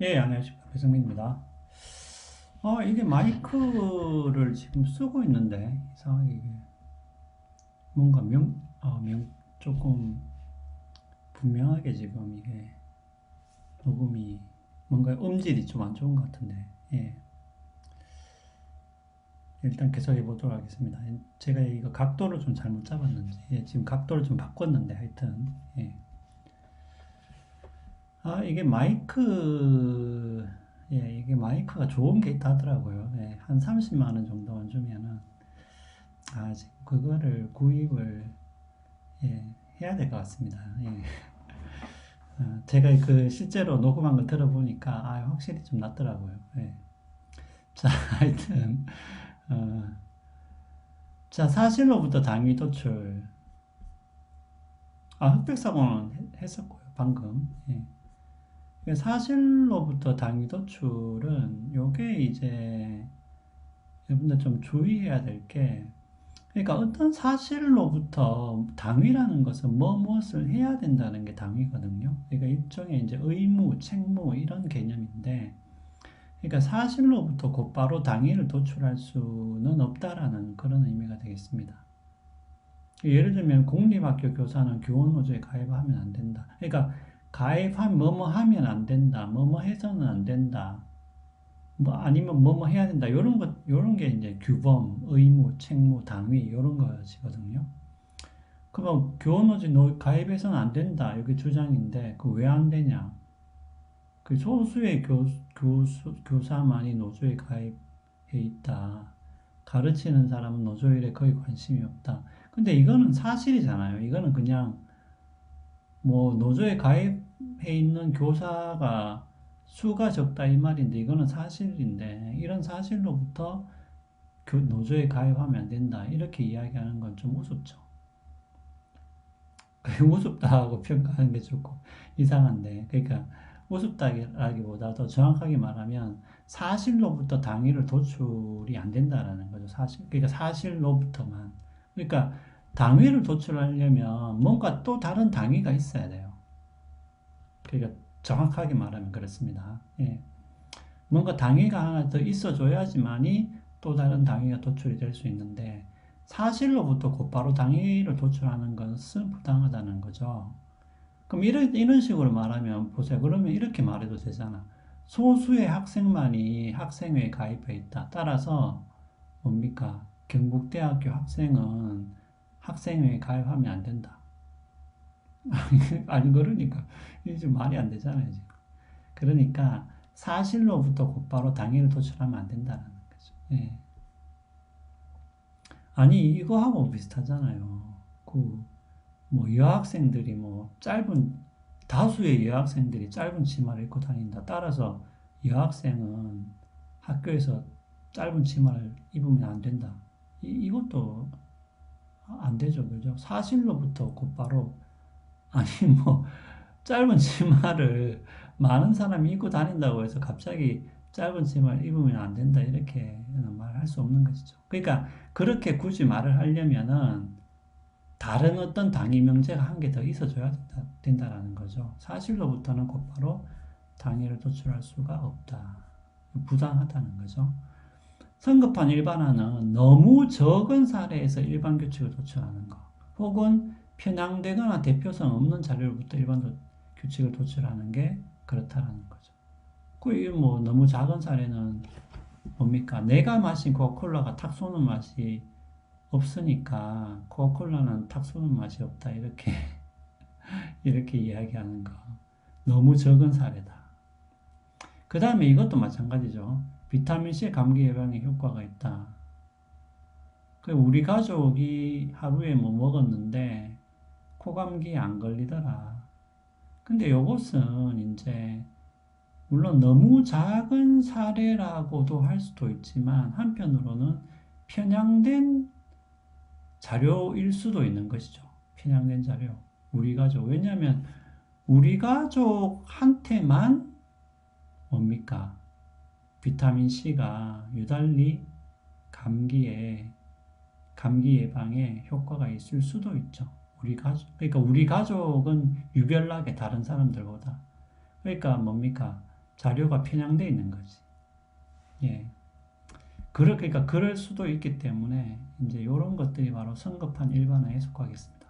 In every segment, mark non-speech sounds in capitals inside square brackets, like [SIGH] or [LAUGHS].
예, 안녕하십니까. 배성민입니다. 어, 이게 마이크를 지금 쓰고 있는데, 이상하게 이게, 뭔가 명, 어, 명, 조금, 분명하게 지금 이게, 녹음이, 뭔가 음질이 좀 안 좋은 것 같은데, 예. 일단 계속 해보도록 하겠습니다. 제가 이거 각도를 좀 잘못 잡았는지, 예, 지금 각도를 좀 바꿨는데, 하여튼, 예. 아, 이게 마이크, 예, 이게 마이크가 좋은 게 있다 하더라고요. 예, 한 30만 원 정도만 주면은, 아, 지금 그거를 구입을, 예, 해야 될 것 같습니다. 예. 어, 제가 그 실제로 녹음한 걸 들어보니까, 아, 확실히 좀 낫더라고요. 예. 자, [LAUGHS] 하여튼, 어, 자, 사실로부터 당위 도출. 아, 흑백사고는 했- 했었고요, 방금. 예. 그 사실로부터 당위 도출은 요게 이제 여러분들 좀 주의해야 될 게 그러니까 어떤 사실로부터 당위라는 것은 뭐 무엇을 해야 된다는 게 당위거든요. 그러니까 일종의 이제 의무, 책무 이런 개념인데 그러니까 사실로부터 곧바로 당위를 도출할 수는 없다라는 그런 의미가 되겠습니다. 예를 들면 공립학교 교사는 교원노조에 가입하면 안 된다. 그러니까 가입하면 뭐뭐 하면 안 된다. 뭐뭐 해서는 안 된다. 뭐 아니면 뭐뭐 해야 된다. 요런 것 요런 게 이제 규범, 의무, 책무, 당위 요런 것이거든요. 그러면 교원노조 노- 가입해서는 안 된다. 여기 주장인데 그 왜 안 되냐? 그 소수의 교, 교수, 교사만이 노조에 가입해 있다. 가르치는 사람은 노조 일에 거의 관심이 없다. 근데 이거는 사실이잖아요. 이거는 그냥 뭐 노조에 가입해 있는 교사가 수가 적다 이 말인데 이거는 사실인데 이런 사실로부터 교- 노조에 가입하면 안 된다 이렇게 이야기하는 건 좀 우습죠. [LAUGHS] 우습다고 평가하는 게 좋고 이상한데 그러니까 우습다기보다도 정확하게 말하면 사실로부터 당위를 도출이 안 된다라는 거죠. 사실 그러니까 사실로부터만 그러니까 당위를 도출하려면 뭔가 또 다른 당위가 있어야 돼요. 그러니까 정확하게 말하면 그렇습니다. 예. 뭔가 당위가 하나 더 있어줘야지만이 또 다른 당위가 도출이 될 수 있는데 사실로부터 곧바로 당위를 도출하는 것은 부당하다는 거죠. 그럼 이런, 이런 식으로 말하면 보세요. 그러면 이렇게 말해도 되잖아. 소수의 학생만이 학생회에 가입해 있다. 따라서 뭡니까? 경북대학교 학생은 학생회에 가입하면 안 된다. [LAUGHS] 아니 그러니까 좀 말이 안 되잖아요 지금. 그러니까 사실로부터 곧바로 당위를 도출하면 안 된다는 거죠. 예. 아니 이거하고 비슷하잖아요. 그 뭐 여학생들이 뭐 짧은 다수의 여학생들이 짧은 치마를 입고 다닌다. 따라서 여학생은 학교에서 짧은 치마를 입으면 안 된다. 이, 이것도 안 되죠, 그죠? 사실로부터 곧바로 아니 뭐 짧은 치마를 많은 사람이 입고 다닌다고 해서 갑자기 짧은 치마를 입으면 안 된다 이렇게 말할 수 없는 것이죠. 그러니까 그렇게 굳이 말을 하려면은 다른 어떤 당위 명제가 한 개 더 있어줘야 된다, 된다라는 거죠. 사실로부터는 곧바로 당위를 도출할 수가 없다. 부당하다는 거죠. 성급한 일반화는 너무 적은 사례에서 일반 규칙을 도출하는 거, 혹은 편향되거나 대표성 없는 자료로부터 일반 도- 규칙을 도출하는 게 그렇다라는 거죠. 그뭐 너무 작은 사례는 뭡니까? 내가 마신 코카콜라가 탁 쏘는 맛이 없으니까 코카콜라는 탁 쏘는 맛이 없다 이렇게 [LAUGHS] 이렇게 이야기하는 거 너무 적은 사례다. 그 다음에 이것도 마찬가지죠. 비타민 C 감기 예방에 효과가 있다. 그 우리 가족이 하루에 뭐 먹었는데 코감기에 안 걸리더라. 근데 요것은 이제 물론 너무 작은 사례라고도 할 수도 있지만 한편으로는 편향된 자료일 수도 있는 것이죠. 편향된 자료. 우리 가족. 왜냐하면 우리 가족한테만 뭡니까? 비타민 C가 유달리 감기에 감기 예방에 효과가 있을 수도 있죠. 우리 가족, 그러니까 우리 가족은 유별나게 다른 사람들보다. 그러니까 뭡니까? 자료가 편향되어 있는 거지. 예. 그러, 그러니까 그럴 수도 있기 때문에 이제 이런 것들이 바로 성급한 일반화에 속하겠습니다.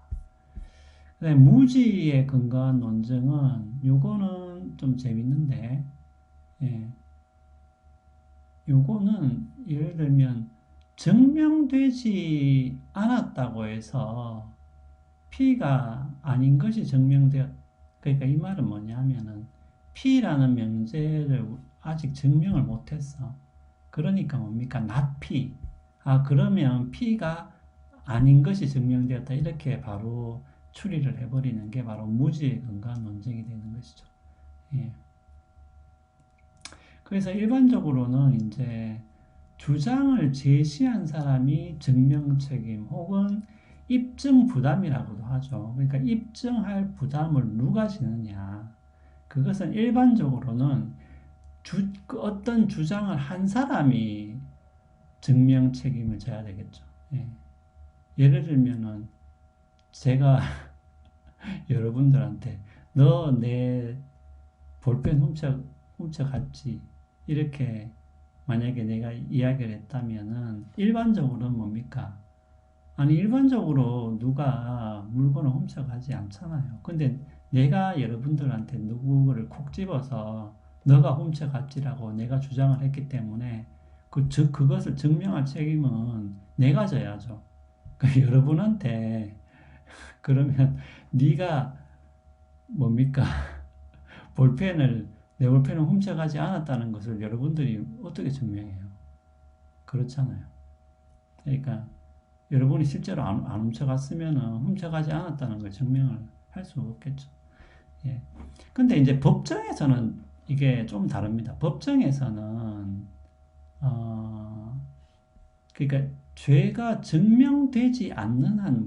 무지에 근거한 논증은 요거는 좀 재밌는데, 예. 요거는 예를 들면 증명되지 않았다고 해서 P가 아닌 것이 증명되었, 그러니까 이 말은 뭐냐면은 P라는 명제를 아직 증명을 못했어. 그러니까 뭡니까? not P. 아, 그러면 P가 아닌 것이 증명되었다. 이렇게 바로 추리를 해버리는 게 바로 무지에 근거한 논쟁이 되는 것이죠. 예. 그래서 일반적으로는 이제 주장을 제시한 사람이 증명 책임 혹은 입증 부담이라고도 하죠. 그러니까 입증할 부담을 누가 지느냐. 그것은 일반적으로는 주, 그 어떤 주장을 한 사람이 증명 책임을 져야 되겠죠. 예. 예를 들면은 제가 [LAUGHS] 여러분들한테 너 내 볼펜 훔쳐 훔쳐갔지 이렇게 만약에 내가 이야기를 했다면은 일반적으로는 뭡니까? 아니 일반적으로 누가 물건을 훔쳐가지 않잖아요. 근데 내가 여러분들한테 누구를 콕 집어서 너가 훔쳐갔지라고 내가 주장을 했기 때문에 그 즉, 그것을 증명할 책임은 내가 져야죠. 그 [LAUGHS] 여러분한테 [LAUGHS] 그러면 네가 뭡니까 [LAUGHS] 볼펜을 내 볼펜을 훔쳐가지 않았다는 것을 여러분들이 어떻게 증명해요? 그렇잖아요. 그러니까 여러분이 실제로 안, 안 훔쳐갔으면 훔쳐가지 않았다는 걸 증명을 할 수 없겠죠. 예. 근데 이제 법정에서는 이게 좀 다릅니다. 법정에서는 어, 그러니까 죄가 증명되지 않는 한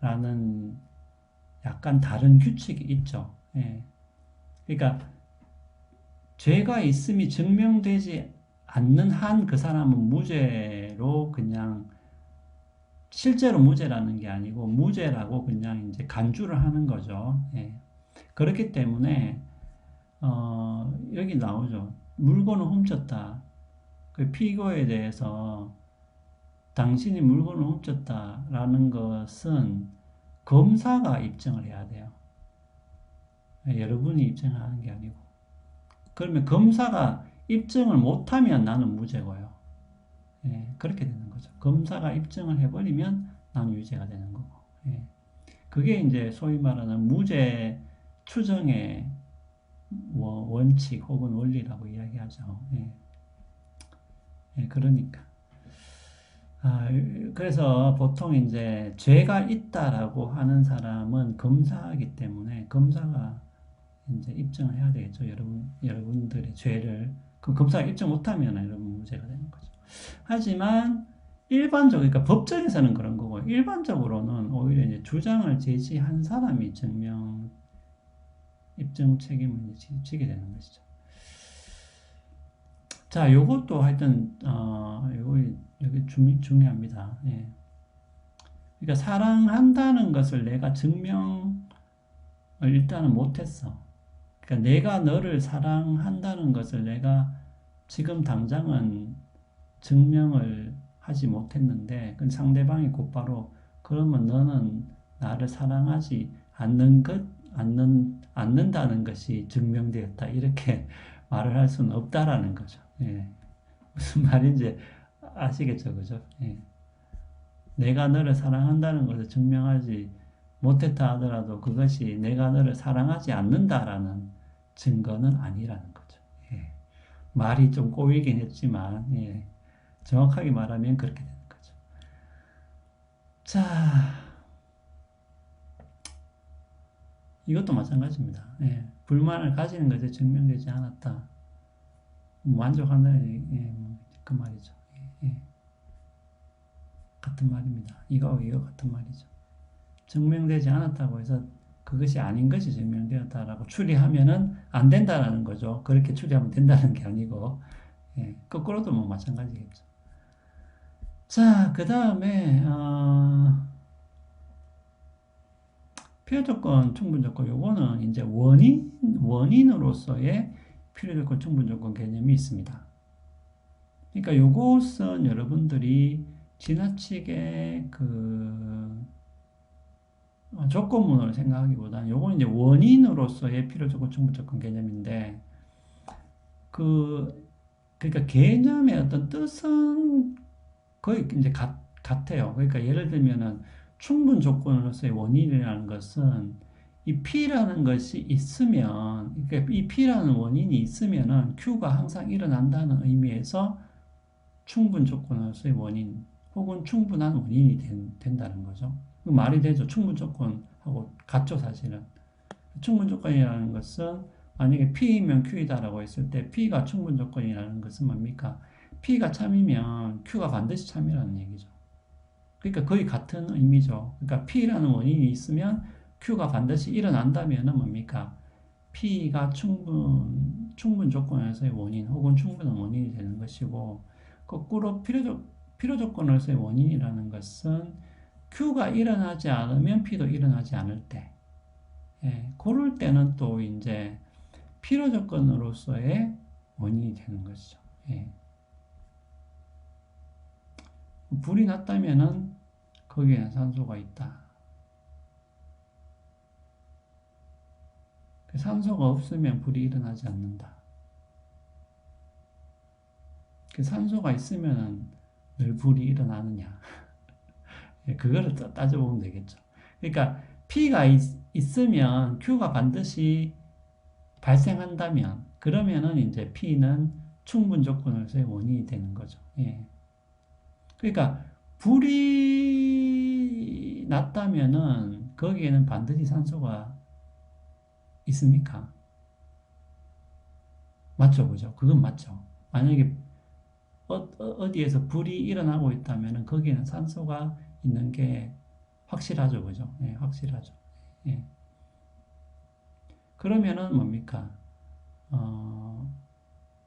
무죄라는 약간 다른 규칙이 있죠. 예. 그러니까 죄가 있음이 증명되지 않는 한 그 사람은 무죄 로 그냥 실제로 무죄라는 게 아니고 무죄라고 그냥 이제 간주를 하는 거죠. 예. 그렇기 때문에 어, 여기 나오죠. 물건을 훔쳤다. 그 피고에 대해서 당신이 물건을 훔쳤다라는 것은 검사가 입증을 해야 돼요. 예, 여러분이 입증하는 게 아니고. 그러면 검사가 입증을 못하면 나는 무죄고요. 예, 그렇게 되는 거죠. 검사가 입증을 해버리면 나는 유죄가 되는 거고. 예. 그게 이제 소위 말하는 무죄 추정의 원칙 혹은 원리라고 이야기하죠. 예. 예, 그러니까. 아, 그래서 보통 이제 죄가 있다라고 하는 사람은 검사이기 때문에 검사가 이제 입증을 해야 되겠죠. 여러분, 여러분들의 죄를. 그 검사가 입증 못하면 여러분 무죄가 되는 거죠. 하지만 일반적으로, 그러니까 법정에서는 그런 거고, 일반적으로는 오히려 이제 주장을 제시한 사람이 증명, 입증 책임을 지게 되는 것이죠. 자, 요것도 하여튼, 어, 요거, 중, 중요합니다. 예. 그러니까 사랑한다는 것을 내가 증명을 일단은 못했어. 그러니까 내가 너를 사랑한다는 것을 내가 지금 당장은 증명을 하지 못했는데, 그 상대방이 곧바로 그러면 너는 나를 사랑하지 않는 것, 않는, 않는다는 것이 증명되었다. 이렇게 [LAUGHS] 말을 할 수는 없다라는 거죠. 예. 무슨 [LAUGHS] 말인지 아시겠죠, 그죠? 예. 내가 너를 사랑한다는 것을 증명하지 못했다 하더라도 그것이 내가 너를 사랑하지 않는다라는 증거는 아니라는 거죠. 예. 말이 좀 꼬이긴 했지만, 예. 정확하게 말하면 그렇게 되는 거죠. 자, 이것도 마찬가지입니다. 예. 불만을 가지는 것이 증명되지 않았다. 만족한다는 예, 뭐, 그 말이죠. 예, 예. 같은 말입니다. 이거 이거 같은 말이죠. 증명되지 않았다고 해서 그것이 아닌 것이 증명되었다라고 추리하면은 안 된다라는 거죠. 그렇게 추리하면 된다는 게 아니고 예, 거꾸로도 뭐 마찬가지겠죠. 자, 그 다음에 어, 필요 조건, 충분 조건, 요거는 이제 원인, 원인으로서의 필요 조건, 충분 조건 개념이 있습니다. 그러니까 요것은 여러분들이 지나치게 그 어, 조건문으로 생각하기보다는 요거는 이제 원인으로서의 필요 조건, 충분 조건 개념인데 그 그러니까 개념의 어떤 뜻은 거의 이제 같, 같아요. 그러니까 예를 들면은 충분 조건으로서의 원인이라는 것은 이 P라는 것이 있으면, 그러니까 이 P라는 원인이 있으면은 Q가 항상 일어난다는 의미에서 충분 조건으로서의 원인 혹은 충분한 원인이 된, 다는 거죠. 그 말이 되죠. 충분 조건하고 같죠, 사실은. 충분 조건이라는 것은 만약에 P이면 Q이다라고 했을 때 P가 충분 조건이라는 것은 뭡니까? P가 참이면 Q가 반드시 참이라는 얘기죠. 그러니까 거의 같은 의미죠. 그러니까 P라는 원인이 있으면 Q가 반드시 일어난다면 뭡니까? P가 충분, 충분 조건에서의 원인 혹은 충분한 원인이 되는 것이고, 거꾸로 필요, 필요 조건에서의 원인이라는 것은 Q가 일어나지 않으면 P도 일어나지 않을 때, 예, 그럴 때는 또 이제 필요 조건으로서의 원인이 되는 것이죠. 예. 불이 났다면은 거기에는 산소가 있다. 그 산소가 없으면 불이 일어나지 않는다. 그 산소가 있으면은 늘 불이 일어나느냐. [LAUGHS] 예, 그거를 따져보면 되겠죠. 그러니까 P가 있, 있으면 Q가 반드시 발생한다면, 그러면은 이제 P는 충분 조건으로서의 원인이 되는 거죠. 예. 그러니까 불이 났다면은 거기에는 반드시 산소가 있습니까? 맞죠, 그죠? 그건 맞죠. 만약에 어, 디에서 불이 일어나고 있다면 거기에는 산소가 있는 게 확실하죠, 그죠? 예, 확실하죠. 예. 그러면은 뭡니까? 어,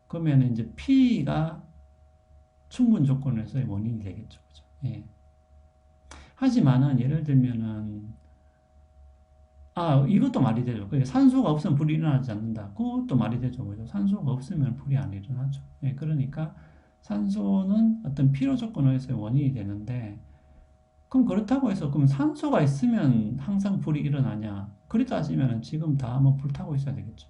그러면 이제 P가 충분 조건에서의 원인이 되겠죠. 그죠? 예. 하지만은 예를 들면은 아 이것도 말이 되죠. 그 산소가 없으면 불이 일어나지 않는다. 그것도 말이 되죠. 그죠? 산소가 없으면 불이 안 일어나죠. 예. 그러니까 산소는 어떤 필요 조건에서의 원인이 되는데 그럼 그렇다고 해서 그럼 산소가 있으면 항상 불이 일어나냐? 그리 따지면 지금 다뭐 불타고 있어야 되겠죠.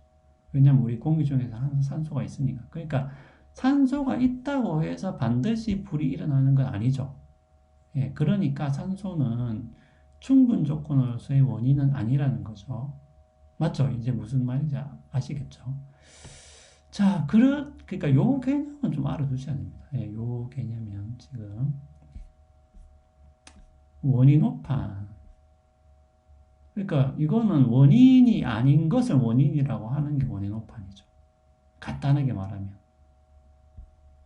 왜냐면 우리 공기 중에서 항상 산소가 있으니까. 그러니까 산소가 있다고 해서 반드시 불이 일어나는 건 아니죠. 예, 그러니까 산소는 충분 조건으로서의 원인은 아니라는 거죠. 맞죠? 이제 무슨 말인지 아시겠죠? 자, 그러, 그러니까 요 개념은 좀 알아두셔야 됩니다. 예, 요 개념은 지금 원인 오판. 그러니까 이거는 원인이 아닌 것을 원인이라고 하는 게 원인 오판이죠. 간단하게 말하면.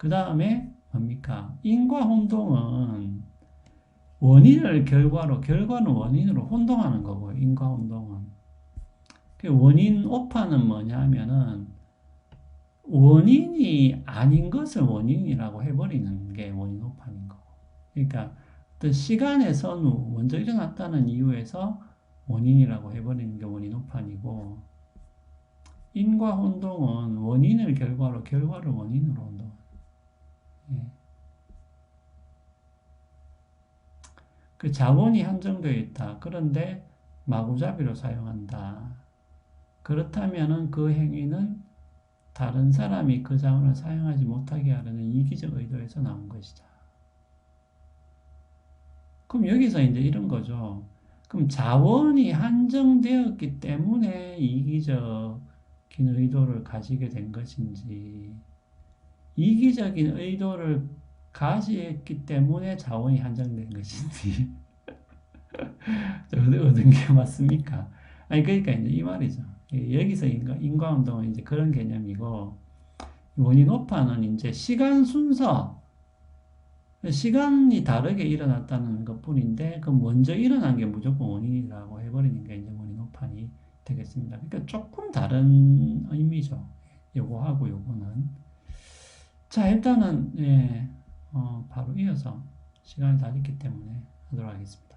그 다음에 뭡니까? 인과 혼동은 원인을 결과로, 결과는 원인으로 혼동하는 거고 인과 혼동은. 그 원인 오파는 뭐냐 하면은, 원인이 아닌 것을 원인이라고 해버리는 게 원인 오파인 거고. 그러니까, 시간의 선후, 먼저 일어났다는 이유에서 원인이라고 해버리는 게 원인 오판이고, 인과 혼동은 원인을 결과로, 결과를 원인으로. 그 자원이 한정되어 있다. 그런데 마구잡이로 사용한다. 그렇다면 그 행위는 다른 사람이 그 자원을 사용하지 못하게 하려는 이기적 의도에서 나온 것이다. 그럼 여기서 이제 이런 거죠. 그럼 자원이 한정되었기 때문에 이기적인 의도를 가지게 된 것인지, 이기적인 의도를 가지했기 때문에 자원이 한정된 것인지 [LAUGHS] 어떤 게 맞습니까? 아니 그러니까 이제 이 말이죠. 여기서 인과 인과운동은 이제 그런 개념이고 오파는 이제 시간 순서 시간이 다르게 일어났다는 것 뿐인데 그 먼저 일어난 게 무조건 원인이라고 해버리는 게 이제 오판이 되겠습니다. 그러니까 조금 다른 의미죠. 요거하고 요거는 자 일단은 예. 어, 바로 이어서 시간이 다 됐기 때문에 하도록 하겠습니다.